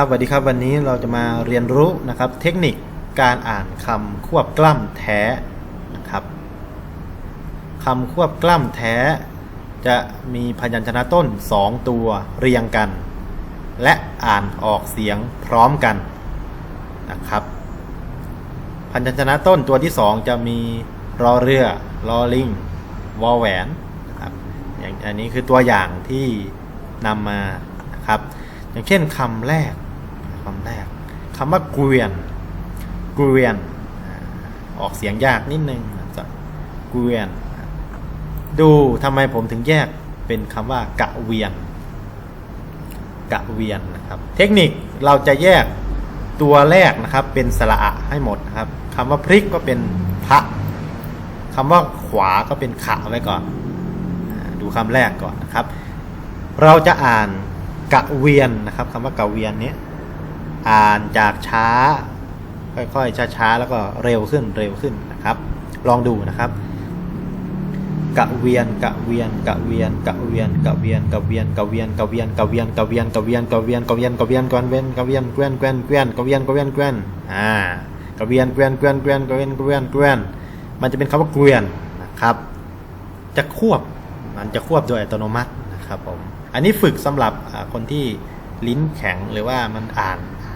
ครับสวัสดีครับวันนี้เราจะมาเรียนรู้นะครับเทคนิคการอ่านคำควบกล้ำแท้นะครับคำควบกล้ำแท้ จะมีพยัญชนะต้น 2 ตัวเรียงกัน และอ่านออกเสียงพร้อมกันนะครับ พยัญชนะต้นตัวที่ 2 จะมีรอเรือรอลิงวอแหวนนะครับอย่างอันนี้คือตัวอย่างที่นำมานะครับอย่างเช่นคำแรก คำแรกคำว่าเกวียนเกวียน ออกเสียงยากนิดนึงนะเกวียน ดูทำไมผมถึงแยกเป็นคำว่ากะเวียน กะเวียนนะครับ เทคนิคเราจะแยกตัวแรกนะครับ เป็นสระอะให้หมดนะครับคำว่าพริกก็เป็นพระคำว่าขวาก็เป็นขะไว้ก่อน ดูคำแรกก่อนนะครับ เราจะอ่านกะเวียนนะครับคำว่ากะเวียนเนี้ย อ่านจากช้า ค่อยๆช้าๆแล้วก็เร็วขึ้นเร็วขึ้นนะครับ ลองดูนะครับกะเวียนกะเวียนกะเวียนกะเวียนกะเวียนกะเวียนกะเวียนกะเวียนกะเวียนกะเวียนกะเวียนกะเวียนกะเวียนกะเวียนกะเวียนกะเวียนเกวียนเกวียนเกวียนกะเวียนกะเวียนเกวียนอ่ากะเวียนเกวียนเกวียนเกวียนกะเวียนเกวียนเกวียนมันจะเป็นคำว่าเกวียนนะครับ จะควบมันจะควบโดยอัตโนมัตินะครับผมอันนี้ฝึกสำหรับคนที่ลิ้นแข็งหรือว่ามันอ่าน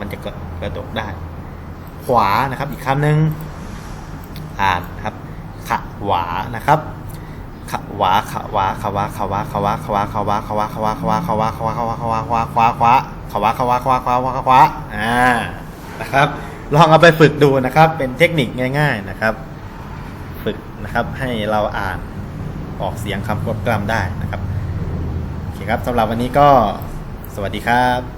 มันจะกระกระดกได้ ขวานะครับอีกคำหนึ่งอ่านครับขะหวานะครับขะหวาขะหวาขะวาขะวาขะวาขะวาขะวาขะวาขะวาขะวาขะวาขะวาขะวาขะวาขะวาขวาขวาขะวาขะวาขะวาขวาขวาขวาอ่านะครับ ลองเอาไปฝึกดูนะครับ เป็นเทคนิคง่าย ๆนะครับ ฝึกนะครับให้เราอ่านออกเสียงคำควบกล้ำได้นะครับโอเคครับสำหรับวันนี้ก็สวัสดีครับ